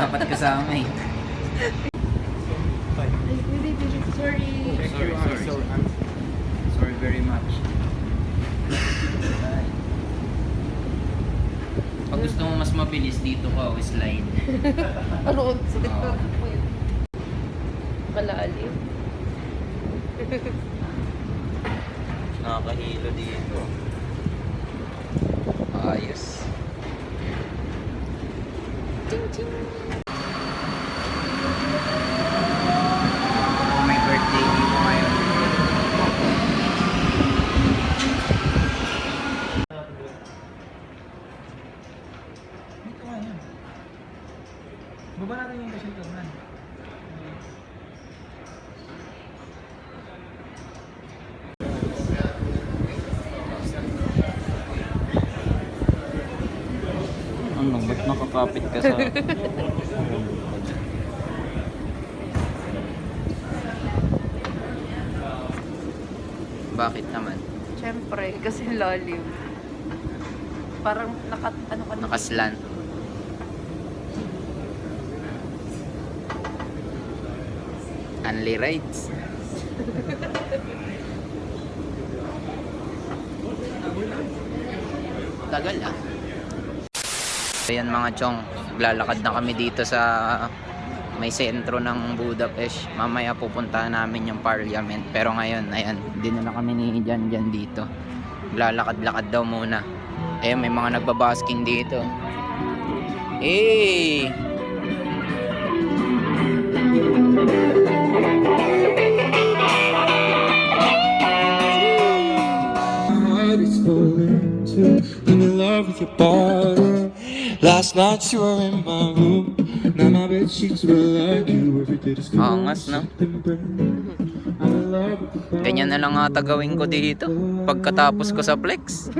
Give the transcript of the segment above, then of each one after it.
dapat kasama eh. Sorry. Sorry, sorry. Sorry very much. Pag gusto mo mas mabilis, dito ka o slide. Ano? Sakit ko. Malalim. Nakakahilo dito. Ayos. Ching, ching. May birthday dito ngayon. Dito nga yan. Baba natin yung pasyente man. Ano, ba't nakakapit ka sa... Bakit naman? Siyempre, kasi lalim. Parang nakat, ano ka na? Nakaslan. Only rides. Tagal ah. Ayan mga chong, lalakad na kami dito sa may sentro ng Budapest. Mamaya pupuntahan namin yung parliament. Pero ngayon, ayan, dinala kami ni Jan Jan dito. Lalakad-lakad daw muna. Eh, may mga nagbabasking dito. Eh! is falling in love with your. Last night you were in my room. Now my bed sheets were like you. Every day just Angas, no? Ganyan na lang ata gawin ko dito. Pagkatapos ko sa flex.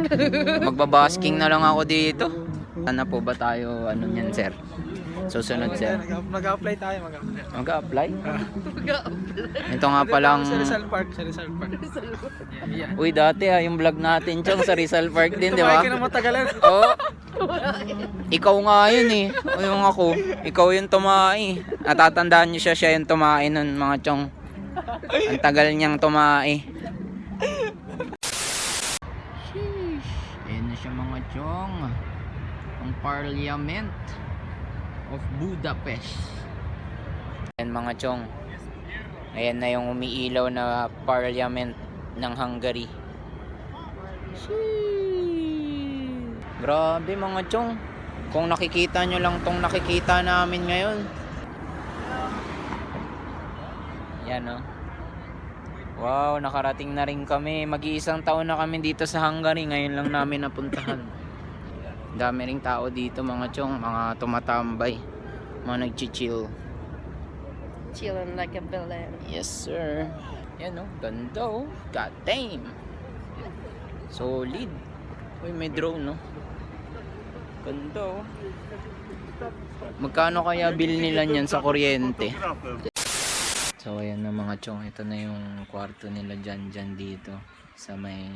Magbabasking na lang ako dito. Ano po ba tayo, ano niyan sir? Susunod sir. Mag-apply tayo, mag-apply. Mag-apply? Mag-a-apply. Ito nga palang... Sa Rizal Park, sa Rizal Park. Uy, dati ha, yung vlog natin, Chong, sa Rizal Park din, di ba? Tumayo ka na matagalan. Oo. Ikaw nga yun eh. O yung ako. Ikaw yung tumai. Natatandaan niyo siya, siya yung tumai nun, mga chong. Ang tagal niyang tumai. Ayan na siya mga chong. Ang Parliament of Budapest. Ayan mga chong. Ayan na yung umiilaw na Parliament ng Hungary. Grabe mga chong. Kung nakikita nyo lang tong nakikita namin ngayon. Yan oh. Wow, nakarating na rin kami. Mag-iisang taon na kami dito sa Hungary. Ngayon lang namin napuntahan. Dami ring tao dito mga chong. Mga tumatambay. Mga nag-chill. Chilling like a villain. Yes sir. Yan oh. Ganda oh. God damn. Solid. Uy, may drone no. Ganda oh. Magkano kaya bill nila niyan sa kuryente? So ayan na mga chong, ito na yung kwarto nila dyan dyan dito sa may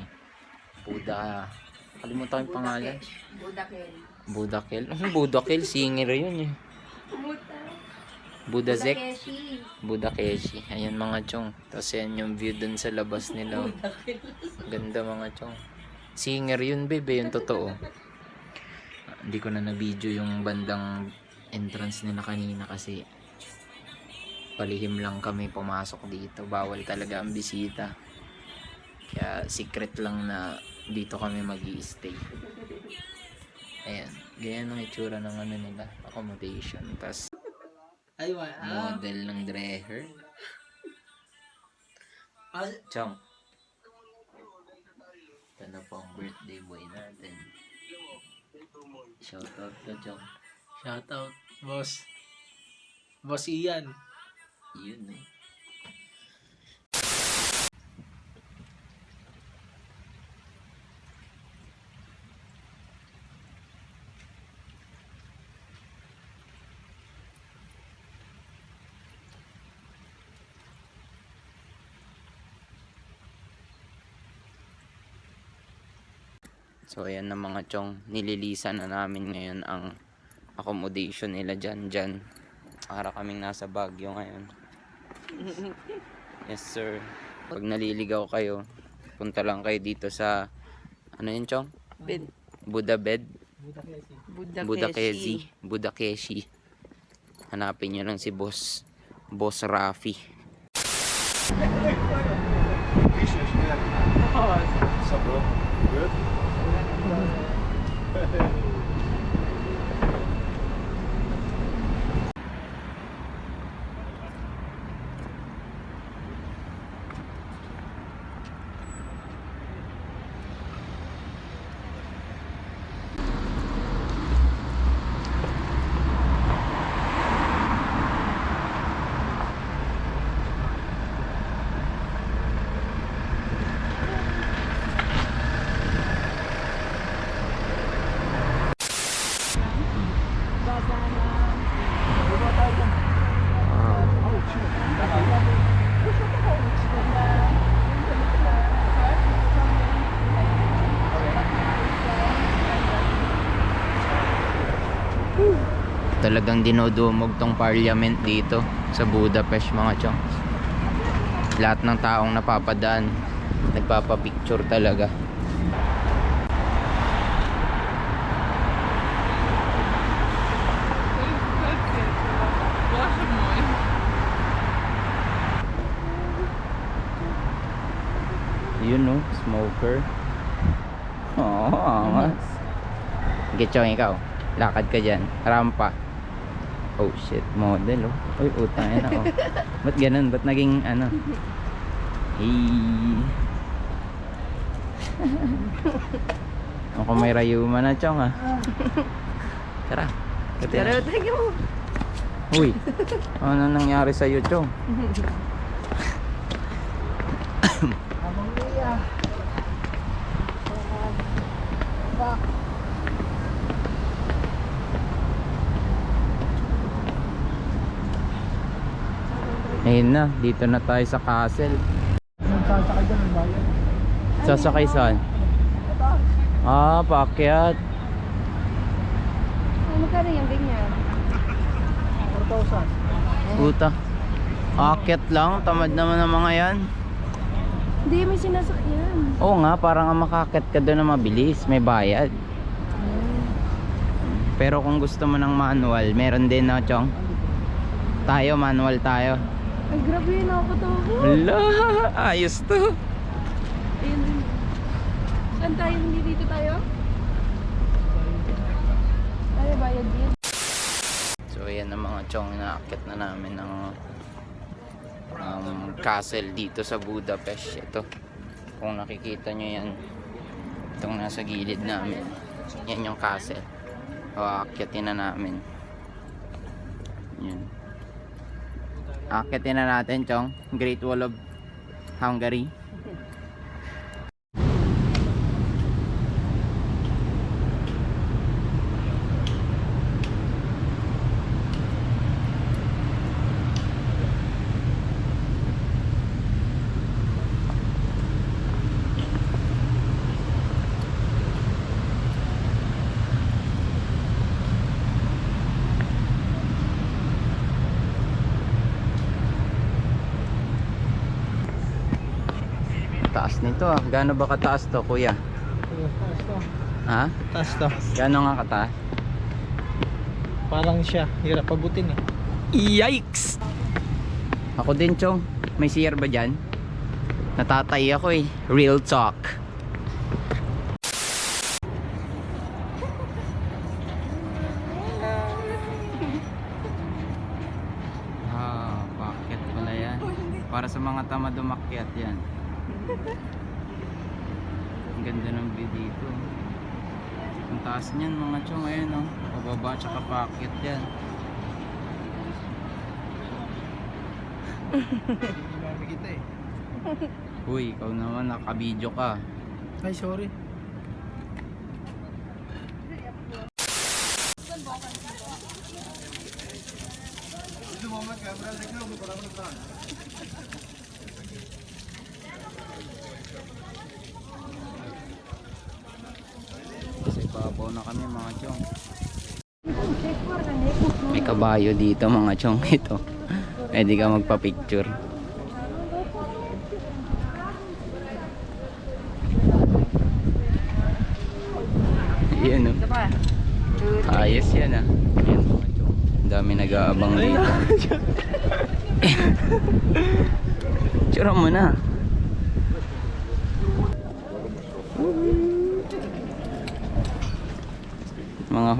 Buda. Kalimutan ko yung pangalan. Budakel. Budakil. Budakil, singer yun eh. Budazek. Budakeshi. Ayan mga chong. Tapos yan yung view dun sa labas nila. Ganda mga chong. Singer yun, bebe. Yung totoo. Hindi ko na na-video yung bandang entrance nila kanina kasi palihim lang kami pumasok dito. Bawal talaga ang bisita. Kaya secret lang na dito kami mag stay Ayan. Ganyan ang itsura ng ano nila. Accommodation. Tapos model ng Dreher. Ah, Chong. Ito na po ang birthday boy natin. Shoutout ka, Chong. Shout out, boss. Boss Ian. Yun eh. So ayan na mga chong, nililisan na namin ngayon ang accommodation nila dyan dyan. Para kaming nasa Baguio ngayon. Yes sir. Pag naliligaw kayo, punta lang kayo dito sa, ano yun chong? Bed. Buddha bed? Budakeshi. Budakesi. Budakeshi. Hanapin nyo lang si boss. Boss Rafi. there. Talagang dinodumog tong parliament dito sa Budapest mga chong. Lahat ng taong napapadaan, nagpapapicture talaga. Yun no, smoker. Oo, oh, angas. Gechong ikaw, lakad ka dyan. Rampa. Oh shit, model oh. Uy, utang yan oh. Ba't ganun? Ba't naging ano? Hey. Ako may rayuma na chong ah. Tara. Tara. mo. Uy. Ano nangyari sa iyo, chong? Ayun na, dito na tayo sa castle. Sasakay dyan, ang bayan. Sasakay saan? Ah, paakyat. Oh, magkano yung ganyan? 4,000. Puta. Aakyat lang, tamad naman ng mga yan. Hindi, may sinasakyan. Oo nga, parang ang makakit ka doon na mabilis, may bayad. Pero kung gusto mo ng manual, meron din na, Chong. Tayo, manual tayo. Ay, grabe yun ako to. Hala, ayos to. Ayun din. Saan tayo? Hindi dito tayo? Tayo bayad din. So ayan ang mga chong inaakit na namin ng um, castle dito sa Budapest. Ito. Kung nakikita nyo yan, itong nasa gilid namin. Yan yung castle. O aakyatin na namin. Yan. Aakyatin na natin, chong. Great Wall of Hungary. Nito ah. Gaano ba kataas to, kuya? Taas to. Ha? Taas to. Gaano nga kataas? Parang siya. Hirap pabutin eh. Yikes! Ako din, Chong. May CR ba dyan? Natatay ako eh. Real talk. Ah, bakit pala yan? Para sa mga tamad umakyat yan. Ang ganda ng view dito. Ang taas niyan mga chong ayun oh. Pababa tsaka paakyat yan. Eh. Uy, ikaw naman nakabidyo ka. Ay, sorry. kami mga chong. May kabayo dito mga chong. Ito. Pwede ka magpa-picture. Yan oh. Ito pa. Ayos yan ah. Yan mga chong. Ang dami nag-aabang dito. Tsura mo na. Mga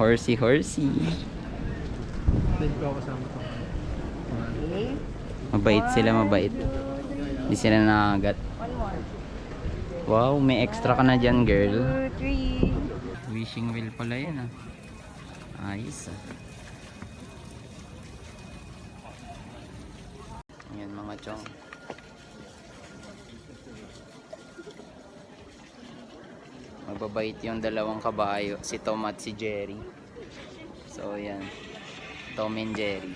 horsey-horsey. Then ko kasama ko. Mabait sila, mabait. Hindi sila nakagat. Wow, may extra ka na dyan, girl. Two, three. Wishing well pala yan ah. Ayos ah. Ayan mga chong. Mababait yung dalawang kabayo, si Tom at si Jerry. So ayan. Tom and Jerry.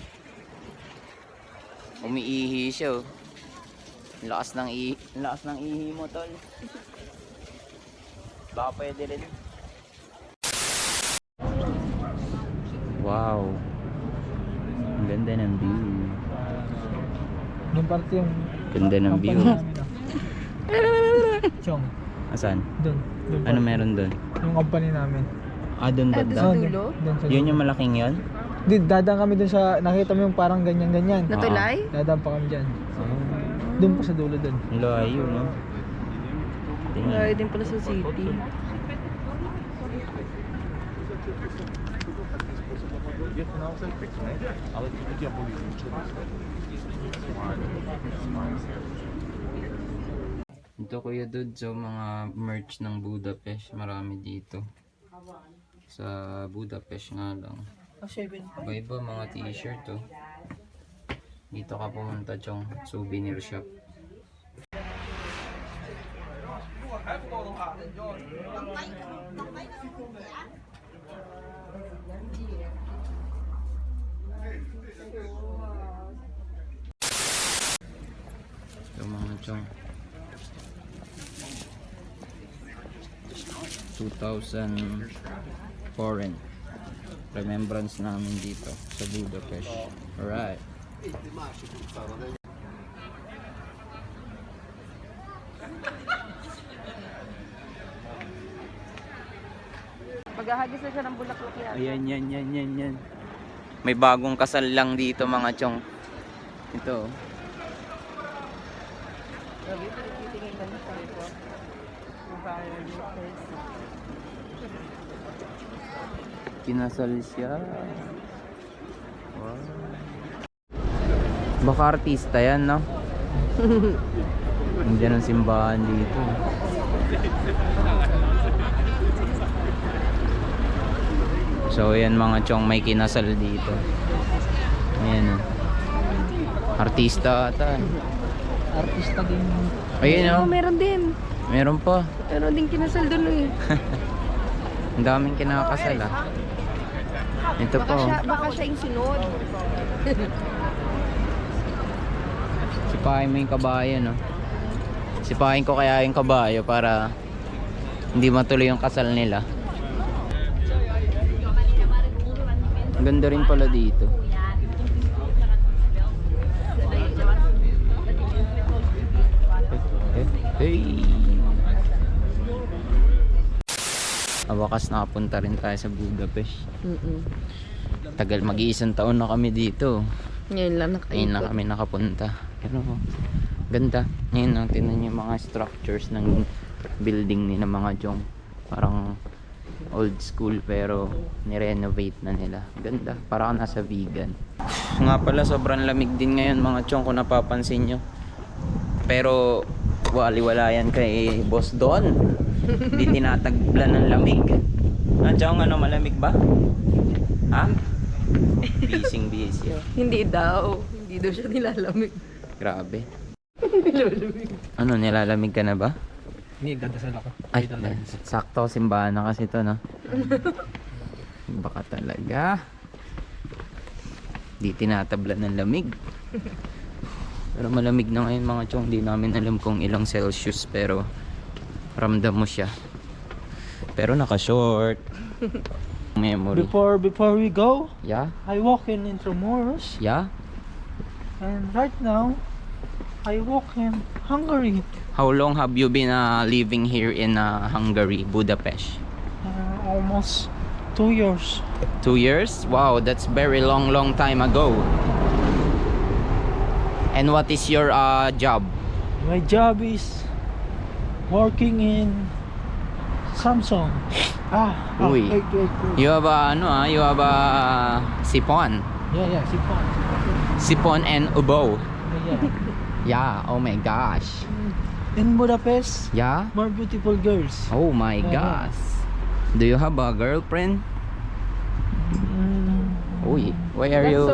Umiihi siya oh. Ang Lakas ng ihi, ang lakas ng ihi mo tol. Baka pwede rin. Wow. Ang ganda ng view. Yung parte yung Ganda ng view. Chong. Asan? Doon. Ano meron doon? Yung company namin. Ah, doon ba? Ah, doon Yun yung malaking yun? Di, dadaan kami doon sa, nakita mo yung parang ganyan-ganyan. Natulay? Dadaan pa kami dyan. Doon pa sa dulo doon. Ang layo, no? Layo din pala sa city. Ito kuya Dud, so mga merch ng Budapest, marami dito. Sa Budapest nga lang. Iba-iba mga t-shirt oh. Dito ka pumunta chong souvenir shop. Ito mga chong. 2000 foreign remembrance namin dito sa Budapest. Alright. Maghahagis na siya ng bulaklak yan. Ayan, yan, yan, yan, yan. May bagong kasal lang dito mga chong. Ito. oh. Sabi ko, titingin ka na sa ito. Kinasal siya. Wow. Baka artista yan, no? Nandiyan ang simbahan dito. So, ayan mga chong may kinasal dito. Ayan, oh. Artista ata. Artista din. Ayun, Oo, oh. meron din. Meron pa. Meron din kinasal doon eh. Ang daming kinakasal, ah. Ito Baka pa, oh. siya, baka siya yung sinod. Sipahin mo yung kabayo, no? Sipahin ko kaya yung kabayo para hindi matuloy yung kasal nila. Ganda rin pala dito. Hey! Ah, wakas nakapunta rin tayo sa Budapest. Mm-mm. Tagal mag-iisang taon na kami dito. Ngayon lang Ayun na nakaikot. kami nakapunta. Pero ganda. Ngayon lang tinan yung mga structures ng building ni ng mga jong. Parang old school pero ni-renovate na nila. Ganda. Parang nasa vegan. Nga pala sobrang lamig din ngayon mga chong kung napapansin nyo. Pero waliwala yan kay Boss Don. Hindi tinataglan ng lamig. Ah, chong ano malamig ba? Ha? Bising busy. Hindi daw. Hindi daw siya nilalamig. Grabe. ano, nilalamig ka na ba? Hindi, dadasal ako. Ay, sakto, simbahan na kasi to, no? Baka talaga. Di tinatabla ng lamig. Pero malamig na ngayon mga chong. Di namin alam kung ilang Celsius pero ramdam mo siya. Pero naka-short. Memory. Before before we go, Yeah? I walk in Intramuros Yeah? and right now I walk in Hungary. How long have you been uh, living here in uh, Hungary, Budapest? Uh, almost two years. Two years? Wow, that's very long, long time ago. And what is your uh, job? My job is working in Samsung. Ah, oh, Uy. wait, wait, wait. You have a, ano ah, you have a sipon. Yeah, yeah, sipon, sipon. And ubo. Yeah, yeah. Yeah, oh my gosh. In Budapest, Yeah? more beautiful girls. Oh my Yeah. gosh. Do you have a girlfriend? Mm, Uy, why are you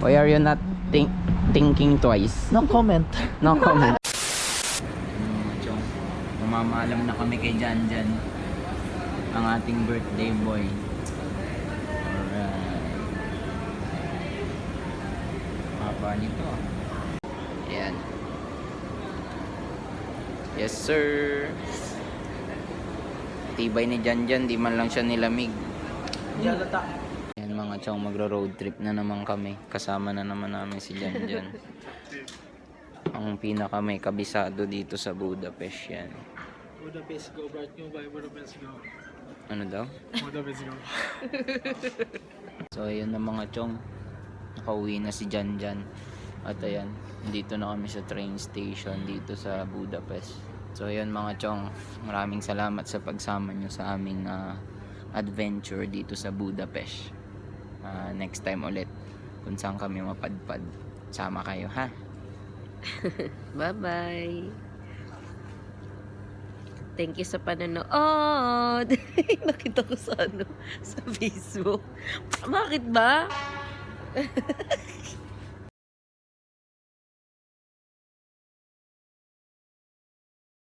why are you not think, thinking twice? no comment. No comment. Mamamalam na kami kay Jan Jan. Ang ating birthday boy. Alright. Haba nito. Ayan. Yes sir. Tibay ni Jan Jan, di man lang siya nilamig. Yalata. Mga chong, magro-road trip na naman kami. Kasama na naman namin si Jan Jan. Ang pinaka may kabisado dito sa Budapest yan. Budapest go, Bart nyo by Budapest go. Ano daw? Budapest go. So ayun na mga chong. Nakauwi na si Jan Jan. At ayan, dito na kami sa train station dito sa Budapest. So ayun mga chong, maraming salamat sa pagsama nyo sa aming ah, adventure dito sa Budapest. Ah, next time ulit, kung saan kami mapadpad, sama kayo ha. Bye-bye. Thank you sa panonood. Nakita ko sa ano, sa Facebook. Bakit ba?